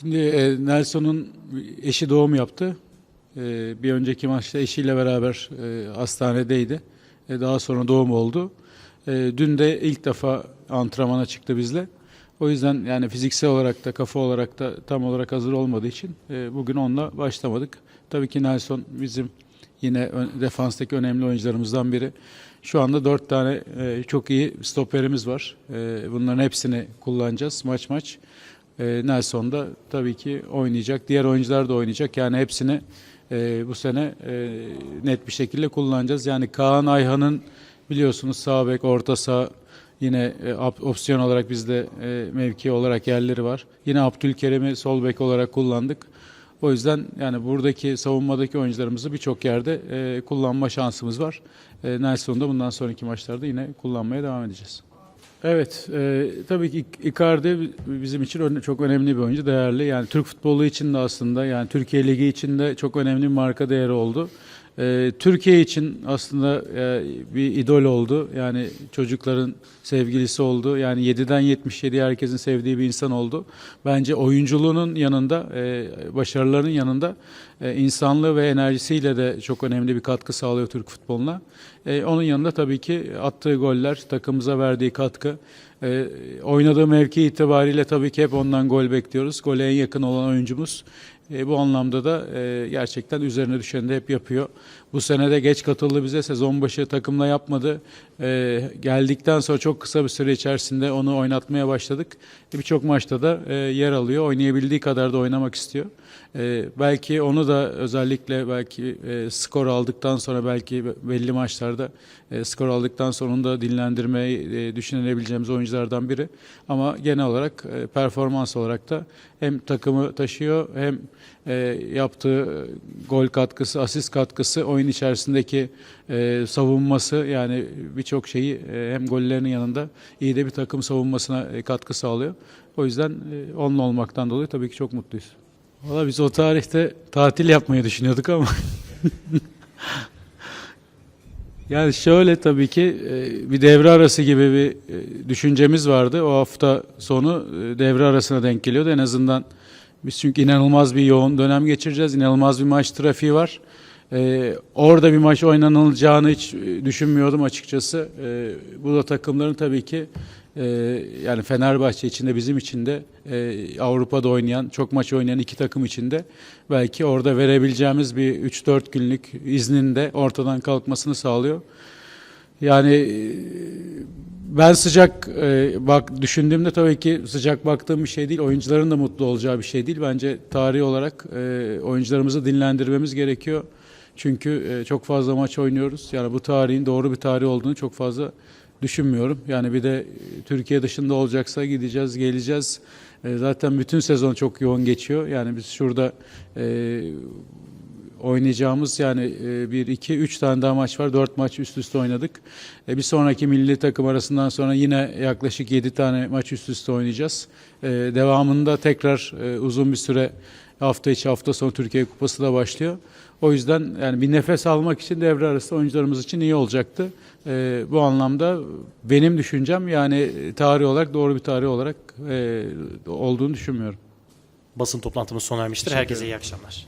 Şimdi e, Nelson'un eşi doğum yaptı. E, bir önceki maçta eşiyle beraber e, hastanedeydi. Daha sonra doğum oldu. Dün de ilk defa antrenmana çıktı bizle. O yüzden yani fiziksel olarak da kafa olarak da tam olarak hazır olmadığı için bugün onunla başlamadık. Tabii ki Nelson bizim yine ön- defanstaki önemli oyuncularımızdan biri. Şu anda dört tane çok iyi stoperimiz var. Bunların hepsini kullanacağız maç maç. E, Nelson da tabii ki oynayacak. Diğer oyuncular da oynayacak. Yani hepsini e, bu sene e, net bir şekilde kullanacağız. Yani Kaan Ayhan'ın biliyorsunuz sağ bek, orta saha yine e, op- opsiyon olarak bizde mevki olarak yerleri var. Yine Abdülkerim'i sol bek olarak kullandık. O yüzden yani buradaki savunmadaki oyuncularımızı birçok yerde kullanma şansımız var. E, Nelson'u da bundan sonraki maçlarda yine kullanmaya devam edeceğiz. Evet, e, tabii ki Icardi bizim için çok önemli bir oyuncu, değerli. Yani Türk futbolu için de aslında, yani Türkiye Ligi için de çok önemli bir marka değeri oldu. E, Türkiye için aslında e, bir idol oldu. Yani çocukların sevgilisi oldu. Yani 7'den 77 herkesin sevdiği bir insan oldu. Bence oyunculuğunun yanında, e, başarılarının yanında e, insanlığı ve enerjisiyle de çok önemli bir katkı sağlıyor Türk futboluna. Onun yanında tabii ki attığı goller, takımımıza verdiği katkı, e, oynadığı mevki itibariyle tabii ki hep ondan gol bekliyoruz. Gole en yakın olan oyuncumuz. E, bu anlamda da e, gerçekten üzerine düşeni de hep yapıyor. Bu sene de geç katıldı bize. Sezon başı takımla yapmadı. E, geldikten sonra çok kısa bir süre içerisinde onu oynatmaya başladık. E, Birçok maçta da e, yer alıyor. Oynayabildiği kadar da oynamak istiyor. E, belki onu da özellikle belki e, skor aldıktan sonra belki belli maçlarda e, skor aldıktan sonra onu da dinlendirmeyi e, düşünebileceğimiz oyunculardan biri. Ama genel olarak e, performans olarak da hem takımı taşıyor hem e, yaptığı e, gol katkısı, asist katkısı, oyun içerisindeki e, savunması yani birçok şeyi e, hem gollerinin yanında iyi de bir takım savunmasına e, katkı sağlıyor. O yüzden e, onunla olmaktan dolayı tabii ki çok mutluyuz. Valla biz o tarihte tatil yapmayı düşünüyorduk ama yani şöyle tabii ki e, bir devre arası gibi bir e, düşüncemiz vardı. O hafta sonu devre arasına denk geliyordu. En azından biz çünkü inanılmaz bir yoğun dönem geçireceğiz. İnanılmaz bir maç trafiği var. E, orada bir maç oynanılacağını hiç e, düşünmüyordum açıkçası. E, bu da takımların tabii ki e, yani Fenerbahçe içinde bizim için de e, Avrupa'da oynayan, çok maç oynayan iki takım içinde belki orada verebileceğimiz bir 3-4 günlük iznin de ortadan kalkmasını sağlıyor. Yani e, ben sıcak e, bak düşündüğümde tabii ki sıcak baktığım bir şey değil. Oyuncuların da mutlu olacağı bir şey değil. Bence tarihi olarak e, oyuncularımızı dinlendirmemiz gerekiyor. Çünkü e, çok fazla maç oynuyoruz. Yani bu tarihin doğru bir tarih olduğunu çok fazla düşünmüyorum. Yani bir de e, Türkiye dışında olacaksa gideceğiz, geleceğiz. E, zaten bütün sezon çok yoğun geçiyor. Yani biz şurada e, oynayacağımız yani 1, 2, 3 tane daha maç var. 4 maç üst üste oynadık. E, bir sonraki milli takım arasından sonra yine yaklaşık 7 tane maç üst üste oynayacağız. E, devamında tekrar e, uzun bir süre hafta içi hafta sonu Türkiye Kupası da başlıyor. O yüzden yani bir nefes almak için devre arası oyuncularımız için iyi olacaktı. E, bu anlamda benim düşüncem yani tarih olarak doğru bir tarih olarak e, olduğunu düşünmüyorum. Basın toplantımız sona ermiştir. Herkese iyi akşamlar.